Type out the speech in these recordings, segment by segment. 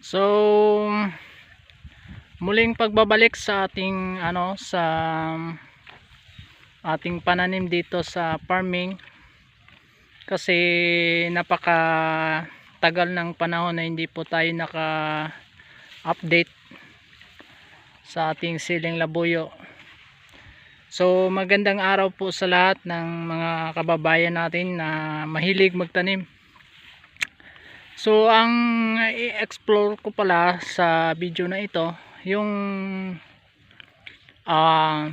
So muling pagbabalik sa ating ano sa ating pananim dito sa farming. Kasi napaka tagal ng panahon na hindi po tayo naka update sa ating siling labuyo. So magandang araw po sa lahat ng mga kababayan natin na mahilig magtanim so ang i-explore ko pala sa video na ito yung ah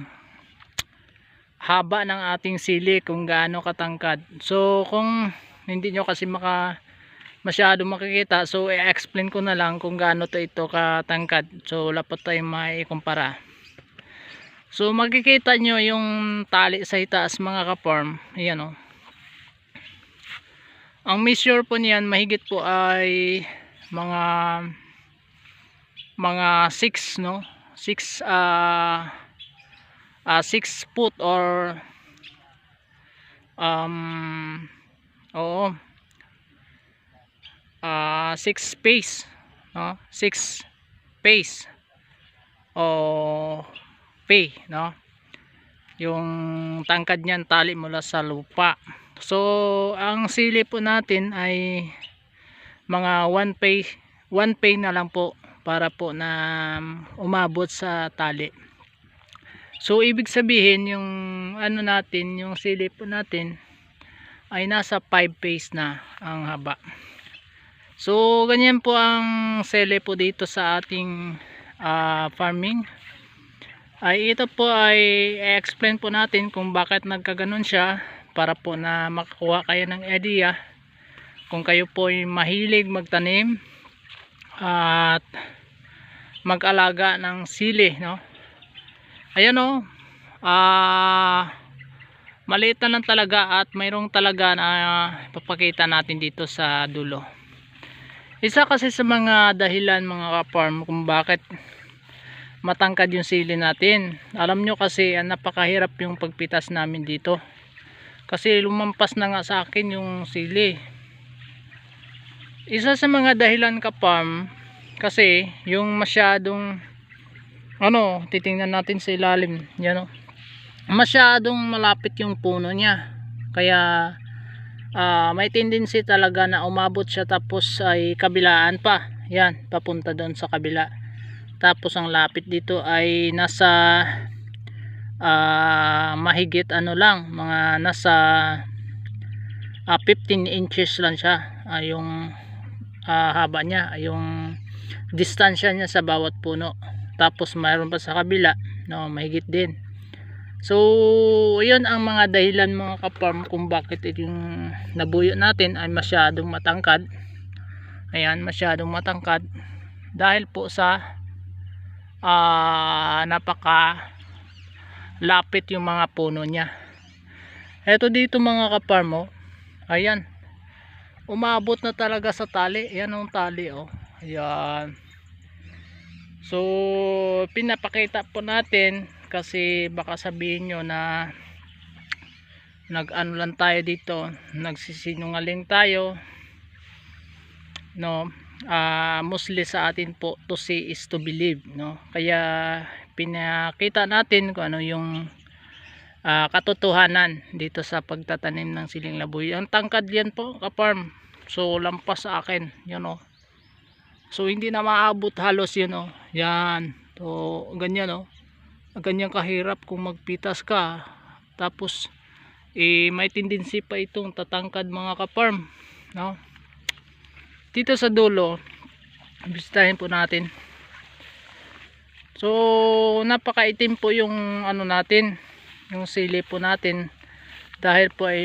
haba ng ating sili kung gaano katangkad. So kung hindi nyo kasi maka masyado makikita so i-explain ko na lang kung gaano to ito katangkad. So pa tayong maikumpara. So makikita nyo yung tali sa itaas mga kaporm. Ayan o ang measure po niyan mahigit po ay mga mga 6 no? 6 ah uh, 6 foot or um oo. Uh, 6 space no? 6 pace o pay no? Yung tangkad niyan tali mula sa lupa so ang sili po natin ay mga 1 pay 1 pay na lang po para po na umabot sa tali So ibig sabihin yung ano natin, yung silip po natin ay nasa 5 pace na ang haba. So ganyan po ang sele po dito sa ating uh, farming. Ay ito po ay i-explain po natin kung bakit nagkaganon siya para po na makakuha kayo ng idea kung kayo po ay mahilig magtanim at mag-alaga ng sili no? Ayan o ah maliit na lang talaga at mayroong talaga na papakita natin dito sa dulo. Isa kasi sa mga dahilan mga ka-farm kung bakit matangkad yung sili natin. Alam nyo kasi ah, napakahirap yung pagpitas namin dito kasi lumampas na nga sa akin yung sili. Isa sa mga dahilan ka-farm kasi yung masyadong ano titingnan natin sa ilalim yan o. Masyadong malapit yung puno niya. Kaya uh, may tendency talaga na umabot siya tapos ay kabilaan pa. Yan papunta doon sa kabila. Tapos ang lapit dito ay nasa uh, mahigit ano lang mga nasa uh, 15 inches lang siya uh, yung uh, haba niya yung distansya niya sa bawat puno. Tapos mayroon pa sa kabila no mahigit din. So yun ang mga dahilan mga kaparm kung bakit yung nabuyo natin ay masyadong matangkad. Ayan masyadong matangkad. Dahil po sa uh, napaka lapit yung mga puno niya. Eto dito mga kaparm oh, ayan. Umabot na talaga sa tali. Yan ang tali oh. Ayan. So, pinapakita po natin kasi baka sabihin nyo na nag-ano lang tayo dito, nagsisinungaling tayo. No, uh, mostly sa atin po to see is to believe, no. Kaya pinakita natin kung ano yung uh, katotohanan dito sa pagtatanim ng siling labuyo. Ang tangkad yan po, ka-farm. So, lampas sa akin, you know so hindi na maabot halos yun oh. Yan. So ganyan oh. Ganyan kahirap kung magpitas ka. Tapos eh may tendency pa itong tatangkad mga ka-farm no? Dito sa dulo bisitahin po natin so napakaitim po yung ano natin yung sili po natin dahil po ay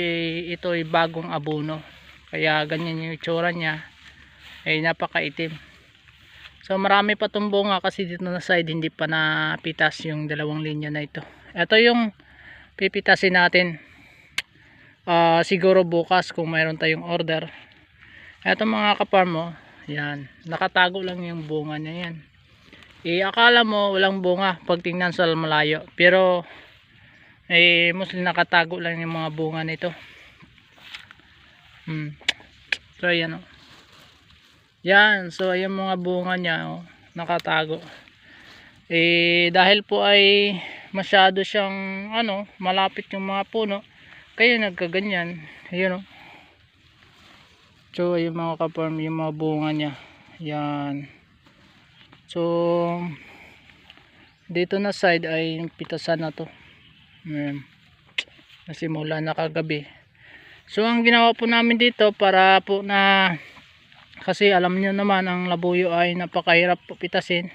ito ay bagong abono kaya ganyan yung itsura niya ay napakaitim So marami pa itong bunga kasi dito na side hindi pa napitas yung dalawang linya na ito. Ito yung pipitasin natin. Uh, siguro bukas kung mayroon tayong order. Ito mga kaparm mo. Yan. Nakatago lang yung bunga niya yan. E, akala mo walang bunga pag tingnan sa malayo. Pero eh mostly nakatago lang yung mga bunga nito. Hmm. So yan o. Oh. yan so yung mga bunga niya oh, nakatago eh dahil po ay masyado siyang ano malapit yung mga puno kaya nagkaganyan ayun oh so yung mga kaparm yung mga bunga niya yan so dito na side ay pitasan na to. Ayan. nasimula na kagabi. So ang ginawa po namin dito para po na kasi alam niyo naman ang labuyo ay napakahirap po pitasin.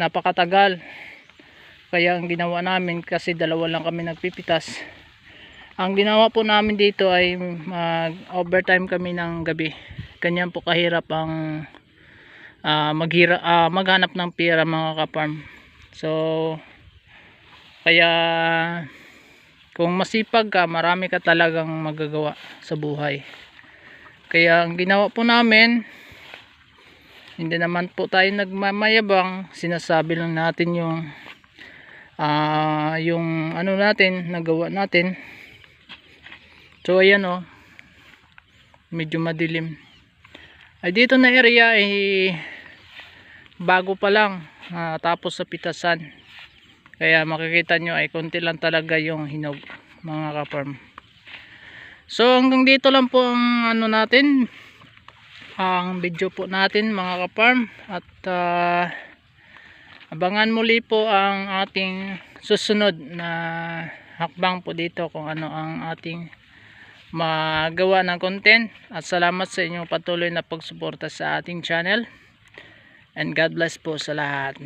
Napakatagal. Kaya ang ginawa namin kasi dalawa lang kami nagpipitas. Ang ginawa po namin dito ay mag overtime kami ng gabi. Ganyan po kahirap ang ah, maghira, ah, maghanap ng pera mga kaparm so kaya kung masipag ka marami ka talagang magagawa sa buhay. Kaya ang ginawa po namin hindi naman po tayo nagmamayabang. Sinasabi lang natin yung ah yung ano natin nagawa natin. So ayan oh. Medyo madilim ay dito na area eh bago pa lang ah, tapos sa pitasan. Kaya makikita nyo ay konti lang talaga yung hinog mga kaparm so hanggang dito lang po ang ano natin ang video po natin mga kaparm at ah, abangan muli po ang ating susunod na hakbang po dito kung ano ang ating magawa ng content. At salamat sa inyong patuloy na pagsuporta sa ating channel. And God bless po sa lahat